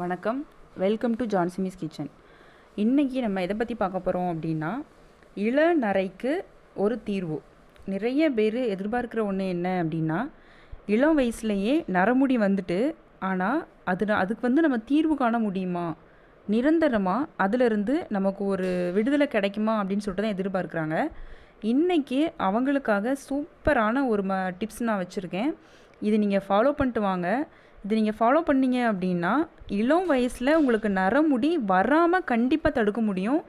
வணக்கம். Welcome to ஜான்சிமிஸ் kitchen இன்றைக்கி நம்ம எதை பற்றி பார்க்க போகிறோம் அப்படின்னா இளநரைக்கு ஒரு தீர்வு. நிறைய பேர் எதிர்பார்க்குற ஒன்று என்ன அப்படின்னா இளம் வயசுலேயே நரமுடி வந்துட்டு ஆனால் அது அதுக்கு வந்து நம்ம தீர்வு காண முடியுமா? நிரந்தரமாக அதிலிருந்து நமக்கு ஒரு விடுதலை கிடைக்குமா அப்படின்னு சொல்லிட்டு தான் எதிர்பார்க்குறாங்க. இன்றைக்கி அவங்களுக்காக சூப்பரான ஒரு ம டிப்ஸ் நான் வச்சுருக்கேன். இது நீங்கள் ஃபாலோ பண்ணிட்டு வாங்க. இது நீங்கள் ஃபாலோ பண்ணீங்க அப்படின்னா இளம் வயசில் உங்களுக்கு நரமுடி வராமல் கண்டிப்பாக தடுக்க முடியும்.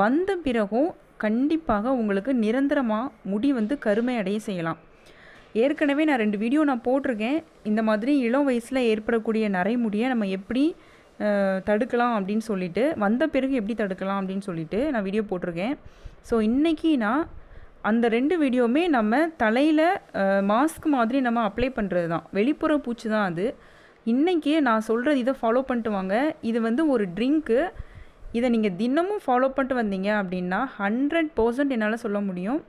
வந்த பிறகும் கண்டிப்பாக உங்களுக்கு நிரந்தரமாக முடி வந்து கருமை அடைய செய்யலாம். ஏற்கனவே நான் ரெண்டு வீடியோ நான் போட்டிருக்கேன். இந்த மாதிரி இளம் வயசில் ஏற்படக்கூடிய நரைமுடியை நம்ம எப்படி தடுக்கலாம் அப்படின்னு சொல்லிட்டு வந்த பிறகு எப்படி தடுக்கலாம் அப்படின்னு சொல்லிட்டு நான் வீடியோ போட்டிருக்கேன். ஸோ இன்றைக்கி நான் அந்த ரெண்டு வீடியோவுமே நம்ம தலையில் மாஸ்க் மாதிரி நம்ம அப்ளை பண்ணுறது தான் வெளிப்புற பூச்சி தான் அது. இன்றைக்கி நான் சொல்கிறது இதை ஃபாலோ பண்ணிட்டு வாங்க. இது வந்து ஒரு ட்ரிங்க்கு இதை நீங்கள் தினமும் ஃபாலோ பண்ணிட்டு வந்தீங்க அப்படின்னா ஹண்ட்ரட் பர்சன்ட் என்னால் சொல்ல முடியும்.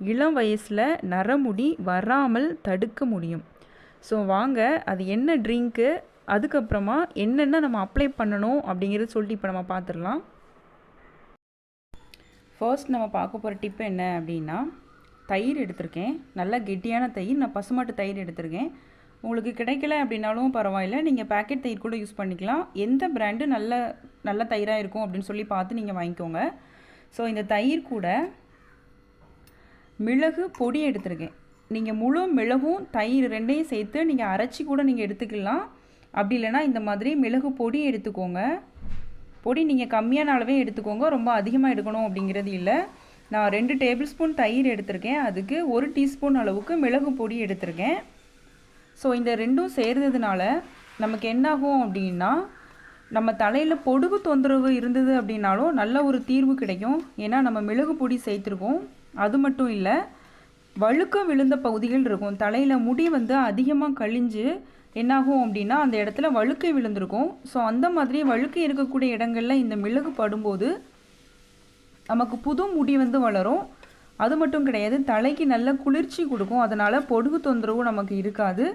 இளம் வயசில் நரமுடி வராமல் தடுக்க முடியும். ஸோ வாங்க அது என்ன ட்ரிங்க்கு அதுக்கப்புறமா என்னென்ன நம்ம அப்ளை பண்ணணும் அப்படிங்கிறத சொல்லிட்டு இப்போ நம்ம பார்த்துடலாம். ஃபர்ஸ்ட் நம்ம பார்க்க போகிற டிப் என்ன அப்படின்னா தயிர் எடுத்திருக்கேன். நல்லா கெட்டியான தயிர். நான் பசுமாட்டு தயிர் எடுத்திருக்கேன். உங்களுக்கு கிடைக்கல அப்படின்னாலும் பரவாயில்ல. நீங்கள் பேக்கெட் தயிர் கூட யூஸ் பண்ணிக்கலாம். எந்த பிராண்டு நல்ல நல்ல தயிராக இருக்கும் அப்படின்னு சொல்லி பார்த்து நீங்கள் வாங்கிக்கோங்க. ஸோ இந்த தயிர் கூட மிளகு பொடி எடுத்திருக்கேன். நீங்கள் முழு மிளகும் தயிர் ரெண்டையும் சேர்த்து நீங்கள் அரைச்சி கூட நீங்கள் எடுத்துக்கலாம். அப்படி இல்லைன்னா இந்த மாதிரி மிளகு பொடி எடுத்துக்கோங்க. பொடி நீங்கள் கம்மியான அளவே எடுத்துக்கோங்க. ரொம்ப அதிகமாக எடுக்கணும் அப்படிங்கிறது இல்லை. நான் ரெண்டு டேபிள் ஸ்பூன் தயிர் எடுத்திருக்கேன். அதுக்கு ஒரு டீஸ்பூன் அளவுக்கு மிளகு பொடி எடுத்திருக்கேன். ஸோ இந்த ரெண்டும் சேர்ந்ததுனால நமக்கு என்னாகும் அப்படின்னா நம்ம தலையில் பொடுகு தொந்தரவு இருந்தது அப்படின்னாலும் நல்ல ஒரு தீர்வு கிடைக்கும். ஏன்னா நம்ம மிளகு பொடி சேர்த்துருக்கோம். அது மட்டும் இல்லை வழுக்கம் விழுந்த பகுதிகள் இருக்கும். தலையில் முடி வந்து அதிகமாக கழிஞ்சு என்னாகும் அப்படின்னா அந்த இடத்துல வழுக்கை விழுந்திருக்கும். ஸோ அந்த மாதிரி வழுக்கை இருக்கக்கூடிய இடங்களில் இந்த மிளகு படும்போது நமக்கு புது முடி வந்து வளரும். அது மட்டும் கிடையாது தலைக்கு நல்ல குளிர்ச்சி கொடுக்கும். அதனால் பொடுகு தொந்தரவு நமக்கு இருக்காது.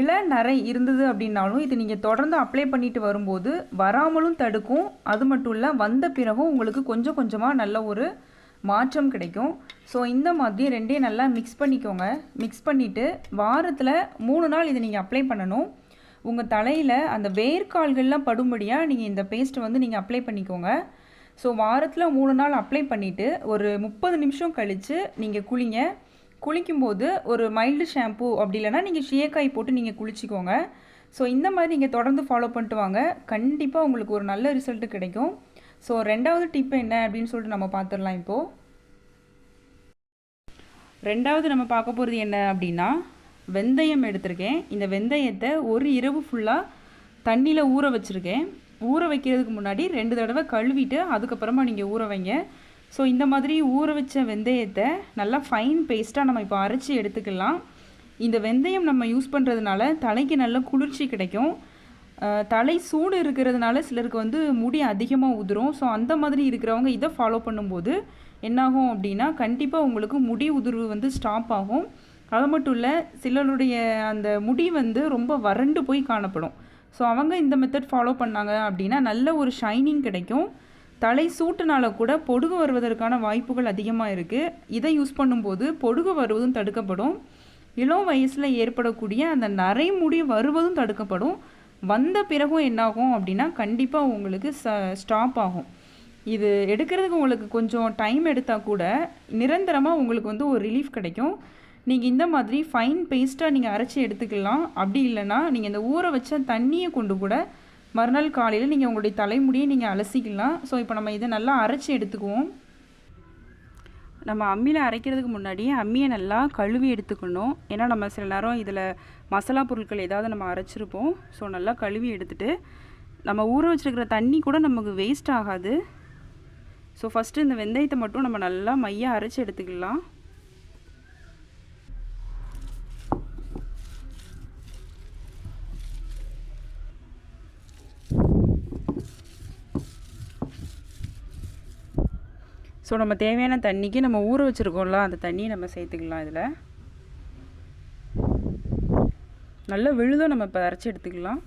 இள நரை இருந்தது அப்படின்னாலும் இது நீங்கள் தொடர்ந்து அப்ளை பண்ணிட்டு வரும்போது வராமலும் தடுக்கும். அது மட்டும் இல்லை வந்த பிறகும் உங்களுக்கு கொஞ்சம் கொஞ்சமாக நல்ல ஒரு மாற்றம் கிடைக்கும். ஸோ இந்த மாதிரி ரெண்டையும் நல்லா மிக்ஸ் பண்ணிக்கோங்க. மிக்ஸ் பண்ணிவிட்டு வாரத்தில் மூணு நாள் இதை நீங்கள் அப்ளை பண்ணணும். உங்கள் தலையில் அந்த வேர்க்கால்கள்லாம் படும்படியாக நீங்கள் இந்த பேஸ்ட்டை வந்து நீங்கள் அப்ளை பண்ணிக்கோங்க. ஸோ வாரத்தில் மூணு நாள் அப்ளை பண்ணிவிட்டு ஒரு முப்பது நிமிஷம் கழித்து நீங்கள் குளிங்க. குளிக்கும்போது ஒரு மைல்டு ஷாம்பு அப்படி இல்லைன்னா நீங்கள் ஷியக்காய் போட்டு நீங்கள் குளிச்சிக்கோங்க. ஸோ இந்த மாதிரி நீங்கள் தொடர்ந்து ஃபாலோ பண்ணிட்டு வாங்க. கண்டிப்பாக உங்களுக்கு ஒரு நல்ல ரிசல்ட்டு கிடைக்கும். ஸோ ரெண்டாவது டிப் என்ன அப்படின்னு சொல்லிட்டு நம்ம பார்த்துடலாம் இப்போது ரெண்டாவது நம்ம பார்க்க போகிறது என்ன அப்படின்னா வெந்தயம் எடுத்திருக்கேன். இந்த வெந்தயத்தை ஒரு இரவு ஃபுல்லாக தண்ணியில் ஊற வச்சுருக்கேன். ஊற வைக்கிறதுக்கு முன்னாடி ரெண்டு தடவை கழுவிட்டு அதுக்கப்புறமா நீங்கள் ஊற வைங்க. ஸோ இந்த மாதிரி ஊற வச்ச வெந்தயத்தை நல்லா ஃபைன் பேஸ்ட்டாக நம்ம இப்போ அரைச்சி எடுத்துக்கலாம். இந்த வெந்தயம் நம்ம யூஸ் பண்ணுறதுனால தலைக்கு நல்ல குளிர்ச்சி கிடைக்கும். தலை சூடு இருக்கிறதுனால சிலருக்கு வந்து முடி அதிகமாக உதிரும். ஸோ அந்த மாதிரி இருக்கிறவங்க இதை ஃபாலோ பண்ணும்போது என்னாகும் அப்படின்னா கண்டிப்பாக உங்களுக்கு முடி உதிர்வு வந்து ஸ்டாப் ஆகும். அது மட்டும் இல்லை சிலருடைய அந்த முடி வந்து ரொம்ப வறண்டு போய் காணப்படும். ஸோ அவங்க இந்த மெத்தட் ஃபாலோ பண்ணாங்க அப்படின்னா நல்ல ஒரு ஷைனிங் கிடைக்கும். தலை சூட்டுனால கூட பொடுகு வருவதற்கான வாய்ப்புகள் அதிகமாக இருக்குது இதை யூஸ் பண்ணும்போது பொடுகு வருவதும் தடுக்கப்படும். இளம் வயசில் ஏற்படக்கூடிய அந்த நரைமுடி வருவதும் தடுக்கப்படும். வந்த பிறகும் என்னாகும் அப்படின்னா கண்டிப்பாக உங்களுக்கு ச ஸ்டாப் ஆகும். இது எடுக்கிறதுக்கு உங்களுக்கு கொஞ்சம் டைம் எடுத்தால் கூட நிரந்தரமாக உங்களுக்கு வந்து ஒரு ரிலீஃப் கிடைக்கும். நீங்கள் இந்த மாதிரி ஃபைன் பேஸ்ட்டாக நீங்கள் அரைச்சி எடுத்துக்கலாம். அப்படி இல்லைன்னா நீங்கள் இந்த ஊற வச்ச தண்ணியை கொண்டு கூட மறுநாள் காலையில் நீங்கள் உங்களுடைய தலைமுடியை நீங்கள் அலசிக்கலாம். ஸோ இப்போ நம்ம இதை நல்லா அரைச்சி எடுத்துக்குவோம். நம்ம அம்மியில் அரைக்கிறதுக்கு முன்னாடி அம்மியை நல்லா கழுவி எடுத்துக்கணும். ஏன்னா நம்ம சில நேரம் இதில் மசாலா பொருட்கள் ஏதாவது நம்ம அரைச்சிருப்போம். ஸோ நல்லா கழுவி எடுத்துகிட்டு நம்ம ஊற வச்சிருக்கிற தண்ணி கூட நமக்கு வேஸ்ட் ஆகாது. ஸோ ஃபஸ்ட்டு இந்த வெந்தயத்தை மட்டும் நம்ம நல்லா மையாக அரைச்சி எடுத்துக்கலாம். ஸோ நம்ம தேவையான தண்ணிக்கு நம்ம ஊற வச்சுருக்கோம்ல அந்த தண்ணியை நம்ம சேர்த்துக்கலாம் இதில். நல்ல விழுதும் நம்ம இப்போ அரைச்சி எடுத்துக்கலாம்.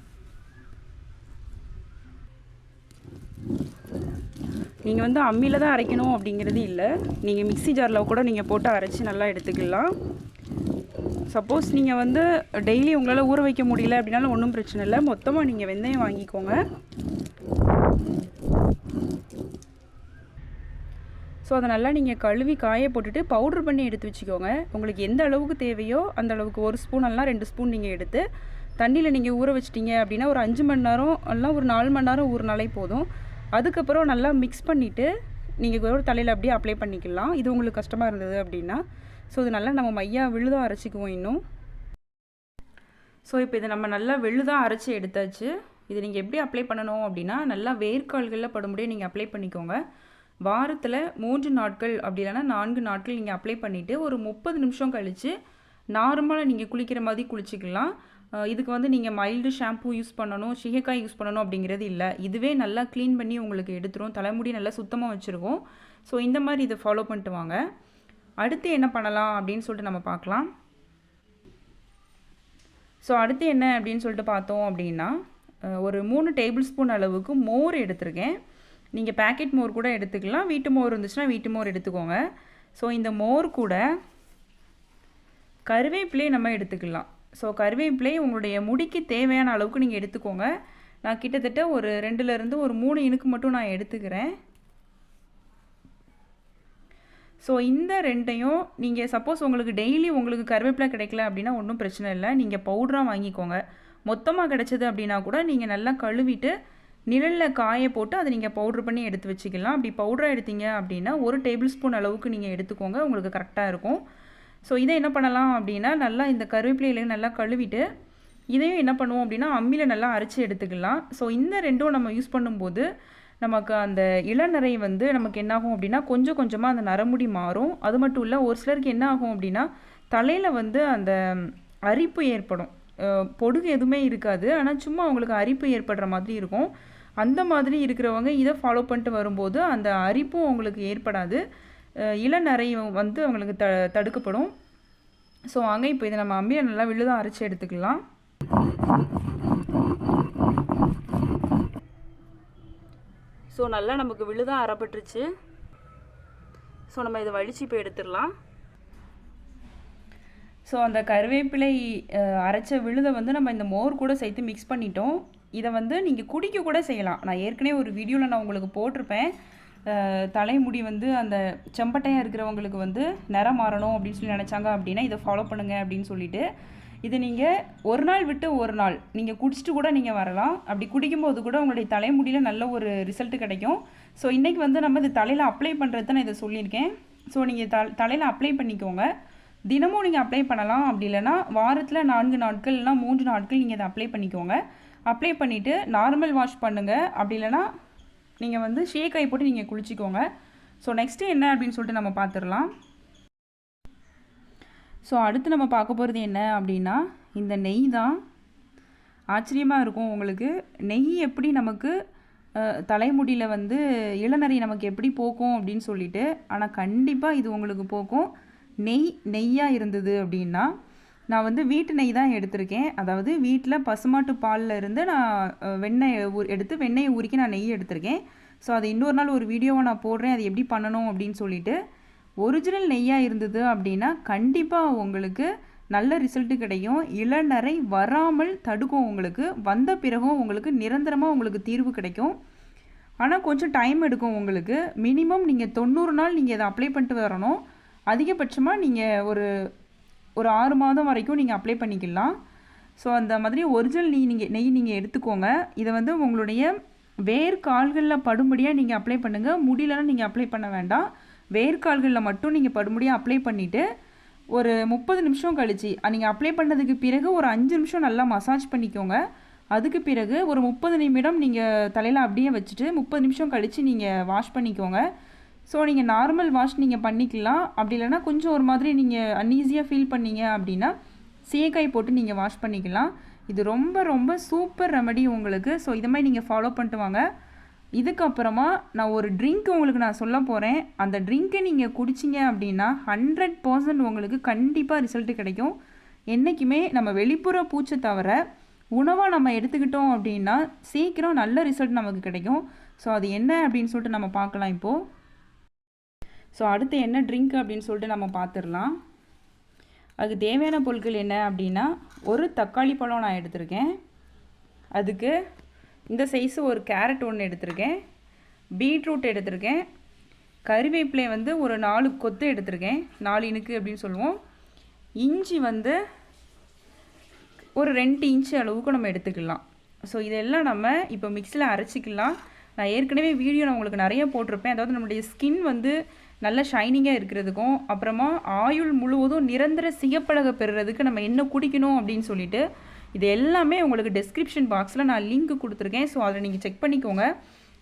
நீங்கள் வந்து அம்மியில் தான் அரைக்கணும் அப்படிங்கிறது இல்லை. நீங்கள் மிக்ஸி ஜாரில் கூட நீங்கள் போட்டு அரைச்சி நல்லா எடுத்துக்கலாம். சப்போஸ் நீங்கள் வந்து டெய்லி உங்களால் ஊற வைக்க முடியல அப்படின்னாலும் ஒன்றும் பிரச்சனை இல்லை. மொத்தமாக நீங்கள் வெந்தயம் வாங்கிக்கோங்க. ஸோ அதை நல்லா நீங்கள் கழுவி காய போட்டுட்டு பவுட்ரு பண்ணி எடுத்து வச்சுக்கோங்க. உங்களுக்கு எந்த அளவுக்கு தேவையோ அந்த அளவுக்கு ஒரு ஸ்பூன் எல்லாம் ரெண்டு ஸ்பூன் நீங்கள் எடுத்து தண்ணியில் நீங்கள் ஊற வச்சிட்டிங்க அப்படின்னா ஒரு அஞ்சு மணி நேரம் எல்லாம் ஒரு நாலு மணி நேரம் ஊறினாலே போதும். அதுக்கப்புறம் நல்லா மிக்ஸ் பண்ணிவிட்டு நீங்கள் ஒரு தலையில் அப்படியே அப்ளை பண்ணிக்கலாம். இது உங்களுக்கு கஷ்டமாக இருந்தது அப்படின்னா. ஸோ இது நல்லா நம்ம மையா விழுதாக அரைச்சிக்குவோம் இன்னும். ஸோ இப்போ இதை நம்ம நல்லா வெள்ளுதாக அரைச்சி எடுத்தாச்சு. இது நீங்கள் எப்படி அப்ளை பண்ணணும் அப்படின்னா நல்லா வேர்க்கால்களில் படும்படியே நீங்கள் அப்ளை பண்ணிக்கோங்க. வாரத்தில் மூன்று நாட்கள் அப்படி இல்லைன்னா நான்கு நாட்கள் நீங்கள் அப்ளை பண்ணிவிட்டு ஒரு முப்பது நிமிஷம் கழித்து நார்மலாக நீங்கள் குளிக்கிற மாதிரி குளிச்சிக்கலாம். இதுக்கு வந்து நீங்கள் மைல்டு ஷாம்பூ யூஸ் பண்ணணும் சிகைக்காய் யூஸ் பண்ணணும் அப்படிங்கிறது இல்லை. இதுவே நல்லா க்ளீன் பண்ணி உங்களுக்கு எடுத்துரும். தலைமுடி நல்லா சுத்தமாக வச்சுருக்கோம். ஸோ இந்த மாதிரி இதை ஃபாலோ பண்ணிட்டு வாங்க. அடுத்து என்ன பண்ணலாம் அப்படின்னு சொல்லிட்டு நம்ம பார்க்கலாம். ஸோ அடுத்து என்ன அப்படின்னு சொல்லிட்டு பார்த்தோம் அப்படின்னா ஒரு மூணு டேபிள் ஸ்பூன் அளவுக்கு மோர் எடுத்திருக்கேன். நீங்கள் பேக்கெட் மோர் கூட எடுத்துக்கலாம். வீட்டு மோர் இருந்துச்சுன்னா வீட்டு மோர் எடுத்துக்கோங்க. ஸோ இந்த மோர் கூட கருவேப்பிலையை நம்ம எடுத்துக்கலாம். ஸோ கருவேப்பிலை உங்களுடைய முடிக்கு தேவையான அளவுக்கு நீங்கள் எடுத்துக்கோங்க. நான் கிட்டத்தட்ட ஒரு ரெண்டுலேருந்து ஒரு மூணு இனுக்கு மட்டும் நான் எடுத்துக்கிறேன். ஸோ இந்த ரெண்டையும் நீங்கள் சப்போஸ் உங்களுக்கு டெய்லி உங்களுக்கு கருவேப்பிலை கிடைக்கல அப்படின்னா ஒன்றும் பிரச்சனை இல்லை. நீங்கள் பவுடராக வாங்கிக்கோங்க. மொத்தமாக கிடச்சிது அப்படின்னா கூட நீங்கள் நல்லா கழுவிட்டு நிழலில் காய போட்டு அதை நீங்கள் பவுட்ரு பண்ணி எடுத்து வச்சுக்கலாம். அப்படி பவுடராக எடுத்தீங்க அப்படின்னா ஒரு டேபிள் ஸ்பூன் அளவுக்கு நீங்கள் எடுத்துக்கோங்க. உங்களுக்கு கரெக்டாக இருக்கும். ஸோ இதை என்ன பண்ணலாம் அப்படின்னா நல்லா இந்த கருவேப்பிலையிலையும் நல்லா கழுவிட்டு இதையும் என்ன பண்ணுவோம் அப்படின்னா அம்மியில் நல்லா அரைச்சி எடுத்துக்கலாம். ஸோ இந்த ரெண்டும் நம்ம யூஸ் பண்ணும்போது நமக்கு அந்த இளநரை வந்து நமக்கு என்னாகும் அப்படின்னா கொஞ்சம் கொஞ்சமாக அந்த நரமுடி மாறும். அது மட்டும் இல்லை ஒரு சிலருக்கு என்ன ஆகும் அப்படின்னா தலையில் வந்து அந்த அரிப்பு ஏற்படும். பொடுகு எதுவுமே இருக்காது. ஆனால் சும்மா அவங்களுக்கு அரிப்பு ஏற்படுற மாதிரி இருக்கும். அந்த மாதிரி இருக்கிறவங்க இதை ஃபாலோ பண்ணிட்டு வரும்போது அந்த அரிப்பும் அவங்களுக்கு ஏற்படாது. இளநரை வந்து அவங்களுக்கு த தடுக்கப்படும். ஸோ வாங்க இப்போ இதை நம்ம அம்மியை நல்லா விழுதாக அரைச்சி எடுத்துக்கலாம். ஸோ நல்லா நமக்கு விழுதாக அறப்பட்டுருச்சு ஸோ நம்ம இதை வலிச்சு இப்போ எடுத்துடலாம். ஸோ அந்த கருவேப்பிலை அரைச்ச விழுதை வந்து நம்ம இந்த மோர் கூட சேர்த்து மிக்ஸ் பண்ணிட்டோம். இதை வந்து நீங்கள் குடிக்க கூட செய்யலாம். நான் ஏற்கனவே ஒரு வீடியோவில் நான் உங்களுக்கு போட்டிருப்பேன். தலைமுடி வந்து அந்த செம்பட்டையாக இருக்கிறவங்களுக்கு வந்து நிறம் மாறணும் அப்படின்னு சொல்லி நினச்சாங்க அப்படின்னா இதை ஃபாலோ பண்ணுங்கள் அப்படின்னு சொல்லிட்டு இது நீங்கள் ஒரு நாள் விட்டு ஒரு நாள் நீங்கள் குடிச்சிட்டு கூட நீங்கள் வரலாம். அப்படி குடிக்கும்போது கூட உங்களுடைய தலைமுடியில் நல்ல ஒரு ரிசல்ட் கிடைக்கும். ஸோ இன்றைக்கி வந்து நம்ம இது தலையில் அப்ளை பண்ணுறது நான் இதை சொல்லியிருக்கேன். ஸோ நீங்கள் த தலையில் அப்ளை பண்ணிக்கோங்க. தினமும் நீங்கள் அப்ளை பண்ணலாம். அப்படி இல்லைனா வாரத்தில் நான்கு நாட்கள் இல்லைனா மூன்று நாட்கள் நீங்கள் இதை அப்ளை பண்ணிக்கோங்க. அப்ளை பண்ணிவிட்டு நார்மல் வாஷ் பண்ணுங்கள் அப்படி இல்லைனா நீங்கள் வந்து ஷேக்காய் போட்டு நீங்கள் குளிச்சிக்கோங்க. ஸோ நெக்ஸ்ட்டு என்ன அப்படின்னு சொல்லிட்டு நம்ம பார்த்துடலாம் ஸோ அடுத்து நம்ம பார்க்க போகிறது என்ன அப்படின்னா இந்த நெய் தான் ஆச்சரியமாக இருக்கும் உங்களுக்கு. நெய் எப்படி நமக்கு தலைமுடியில் வந்து இளநரை நமக்கு எப்படி போக்கும் அப்படின்னு சொல்லிட்டு ஆனால் கண்டிப்பாக இது உங்களுக்கு போக்கும். நெய் நெய்யாக இருந்தது அப்படின்னா நான் வந்து வீட்டு நெய் தான் எடுத்திருக்கேன். அதாவது வீட்டில் பசுமாட்டு பாலில் இருந்து நான் வெண்ணெய் எடுத்து வெண்ணெயை உருக்கி நான் நெய் எடுத்திருக்கேன். ஸோ அது இன்னொரு நாள் ஒரு வீடியோவை நான் போடுறேன். அது எப்படி பண்ணணும் அப்படின்னு சொல்லிட்டு ஒரிஜினல் நெய்யாக இருந்தது அப்படின்னா கண்டிப்பாக உங்களுக்கு நல்ல ரிசல்ட்டு கிடைக்கும் இளநரை வராமல் தடுக்கும் உங்களுக்கு. வந்த பிறகும் உங்களுக்கு நிரந்தரமாக உங்களுக்கு தீர்வு கிடைக்கும். ஆனால் கொஞ்சம் டைம் எடுக்கும் உங்களுக்கு. மினிமம் நீங்கள் தொண்ணூறு நாள் நீங்கள் இதை அப்ளை பண்ணிட்டு வரணும். அதிகபட்சமாக நீங்கள் ஒரு ஒரு ஆறு மாதம் வரைக்கும் நீங்கள் அப்ளை பண்ணிக்கலாம். ஸோ அந்த மாதிரி ஒரிஜினல் நெய் நீங்கள் நெய் நீங்கள் எடுத்துக்கோங்க. இதை வந்து உங்களுடைய வேர்க்கால்களில் படும்படியாக நீங்கள் அப்ளை பண்ணுங்கள் முடியலன்னா நீங்கள் அப்ளை பண்ண வேண்டாம். வேர்க்கால்களில் மட்டும் நீங்கள் படும்படியாக அப்ளை பண்ணிவிட்டு ஒரு முப்பது நிமிஷம் கழிச்சு நீங்கள் அப்ளை பண்ணதுக்கு பிறகு ஒரு அஞ்சு நிமிஷம் நல்லா மசாஜ் பண்ணிக்கோங்க. அதுக்கு பிறகு ஒரு முப்பது நிமிடம் நீங்கள் தலையில் அப்படியே வச்சுட்டு முப்பது நிமிஷம் கழித்து நீங்கள் வாஷ் பண்ணிக்கோங்க. ஸோ நீங்கள் நார்மல் வாஷ் நீங்கள் பண்ணிக்கலாம். அப்படி இல்லைனா கொஞ்சம் ஒரு மாதிரி நீங்கள் அன்ஈஸியாக ஃபீல் பண்ணீங்க அப்படின்னா சீக்காய் போட்டு நீங்கள் வாஷ் பண்ணிக்கலாம். இது ரொம்ப ரொம்ப சூப்பர் ரெமடி உங்களுக்கு. ஸோ இது மாதிரி நீங்கள் ஃபாலோ பண்ணிட்டு வாங்க. இதுக்கப்புறமா நான் ஒரு ட்ரிங்க் உங்களுக்கு நான் சொல்ல போகிறேன் அந்த ட்ரிங்க்கை நீங்கள் குடிச்சிங்க அப்படின்னா ஹண்ட்ரட் பர்சன்ட் உங்களுக்கு கண்டிப்பாக ரிசல்ட்டு கிடைக்கும். என்றைக்குமே நம்ம வெளிப்புற பூச்சை தவிர உணவாக நம்ம எடுத்துக்கிட்டோம் அப்படின்னா சீக்கிரம் நல்ல ரிசல்ட் நமக்கு கிடைக்கும். ஸோ அது என்ன அப்படின்னு சொல்லிட்டு நம்ம பார்க்கலாம் இப்போது ஸோ அடுத்து என்ன ட்ரிங்க் அப்படின்னு சொல்லிட்டு நம்ம பார்த்துடலாம். அதுக்கு தேவையான பொருட்கள் என்ன அப்படின்னா ஒரு தக்காளி பழம் நான் எடுத்திருக்கேன். அதுக்கு இந்த சைஸு ஒரு கேரட் ஒன்று எடுத்திருக்கேன். பீட்ரூட் எடுத்திருக்கேன். கறிவேப்பிலை வந்து ஒரு நாலு கொத்து எடுத்திருக்கேன். நாலு இனுக்கு அப்படின்னு சொல்லுவோம். இஞ்சி வந்து ஒரு ரெண்டு இன்ச்சு அளவுக்கு நம்ம எடுத்துக்கலாம். ஸோ இதெல்லாம் நம்ம இப்போ மிக்சியில் அரைச்சிக்கலாம். நான் ஏற்கனவே வீடியோ நான் உங்களுக்கு நிறைய போட்டிருப்பேன். அதாவது நம்மளுடைய ஸ்கின் வந்து நல்ல ஷைனிங்காக இருக்கிறதுக்கும் அப்புறமா ஆயுள் முழுவதும் நிரந்தர சிகப்பழக பெறுறதுக்கு நம்ம என்ன குடிக்கணும் அப்படின்னு சொல்லிட்டு இது எல்லாமே உங்களுக்கு டெஸ்கிரிப்ஷன் பாக்ஸில் நான் லிங்க் கொடுத்துருக்கேன். ஸோ அதில் நீங்கள் செக் பண்ணிக்கோங்க.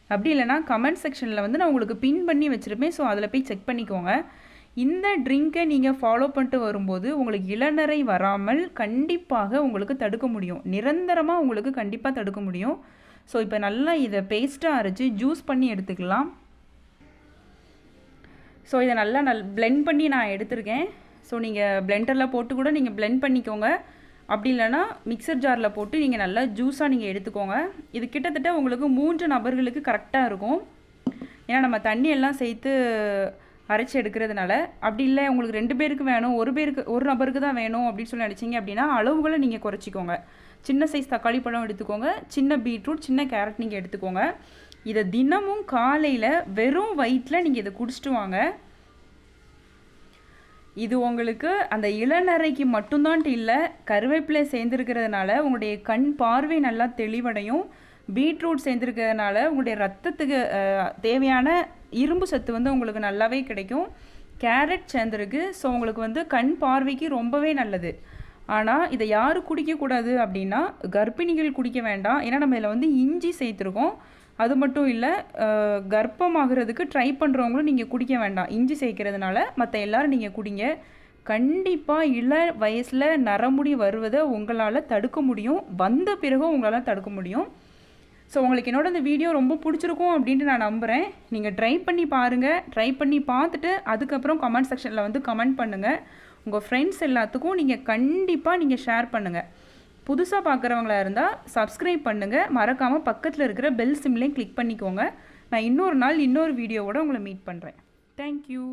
அப்படி இல்லைனா கமெண்ட் செக்ஷனில் வந்து நான் உங்களுக்கு பின் பண்ணி வச்சுருப்பேன். ஸோ அதில் போய் செக் பண்ணிக்கோங்க. இந்த ட்ரிங்கை நீங்கள் ஃபாலோ பண்ணிட்டு வரும்போது உங்களுக்கு இளநரை வராமல் கண்டிப்பாக உங்களுக்கு தடுக்க முடியும். நிரந்தரமாக உங்களுக்கு கண்டிப்பாக தடுக்க முடியும். ஸோ இப்போ நல்லா இதை பேஸ்ட்டாக அரைச்சி ஜூஸ் பண்ணி எடுத்துக்கலாம். ஸோ இதை நல்லா நல் பிளெண்ட் பண்ணி நான் எடுத்திருக்கேன். ஸோ நீங்கள் பிளெண்டரில் போட்டு கூட நீங்கள் பிளெண்ட் பண்ணிக்கோங்க. அப்படி இல்லைன்னா மிக்சர் ஜாரில் போட்டு நீங்கள் நல்லா ஜூஸாக நீங்கள் எடுத்துக்கோங்க. இது கிட்டத்தட்ட உங்களுக்கு மூன்று நபர்களுக்கு கரெக்டாக இருக்கும். ஏன்னா நம்ம தண்ணி எல்லாம் சேர்த்து அரைச்சி எடுக்கிறதுனால. அப்படி இல்லை உங்களுக்கு ரெண்டு பேருக்கு வேணும் ஒரு பேருக்கு ஒரு நபருக்கு தான் வேணும் அப்படின்னு சொல்லி நினச்சிங்க அப்படின்னா அளவுகளை நீங்கள் குறைச்சிக்கோங்க. சின்ன சைஸ் தக்காளி பழம் எடுத்துக்கோங்க. சின்ன பீட்ரூட் சின்ன கேரட் நீங்கள் எடுத்துக்கோங்க. இதை தினமும் காலையில் வெறும் வயிற்றில் நீங்கள் இதை குடிச்சிட்டு வாங்க. இது உங்களுக்கு அந்த இளநரைக்கு மட்டும்தான்ட்டு இல்லை கருவேப்பிலை சேர்ந்துருக்கிறதுனால உங்களுடைய கண் பார்வை நல்லா தெளிவடையும். பீட்ரூட் சேர்ந்துருக்கிறதுனால உங்களுடைய ரத்தத்துக்கு தேவையான இரும்பு சத்து வந்து உங்களுக்கு நல்லாவே கிடைக்கும். கேரட் சேர்ந்துருக்கு ஸோ உங்களுக்கு வந்து கண் பார்வைக்கு ரொம்பவே நல்லது. ஆனால் இதை யார் குடிக்கக்கூடாது அப்படின்னா கர்ப்பிணிகள் குடிக்க வேண்டாம். ஏன்னா நம்ம இதில் வந்து இஞ்சி சேர்த்துருக்கோம். அது மட்டும் இல்லை கர்ப்பமாகிறதுக்கு ட்ரை பண்ணுறவங்களும் நீங்கள் குடிக்க வேண்டாம். இஞ்சி சேர்க்கறதுனால மற்ற எல்லோரும் நீங்கள் குடிங்க. கண்டிப்பாக இள வயசில் நரமுடி வருவதை உங்களால் தடுக்க முடியும். வந்த பிறகும் உங்களால் தடுக்க முடியும். ஸோ உங்களுக்கு என்னோட இந்த வீடியோ ரொம்ப பிடிச்சிருக்கும் அப்படின்ட்டு நான் நம்புகிறேன் நீங்கள் ட்ரை பண்ணி பாருங்கள் ட்ரை பண்ணி பார்த்துட்டு அதுக்கப்புறம் கமெண்ட் செக்ஷனில் வந்து கமெண்ட் பண்ணுங்கள் உங்கள் ஃப்ரெண்ட்ஸ் எல்லாத்துக்கும் நீங்கள் கண்டிப்பாக நீங்கள் ஷேர் பண்ணுங்கள் புதுசாக பார்க்குறவங்களா இருந்தால் சப்ஸ்கிரைப் பண்ணுங்கள் மறக்காமல் பக்கத்தில் இருக்கிற பெல் சிம்லேயும் கிளிக் பண்ணிக்கோங்க. நான் இன்னொரு நாள் இன்னொரு வீடியோவோட உங்களை மீட் பண்ணுறேன் தேங்க்யூ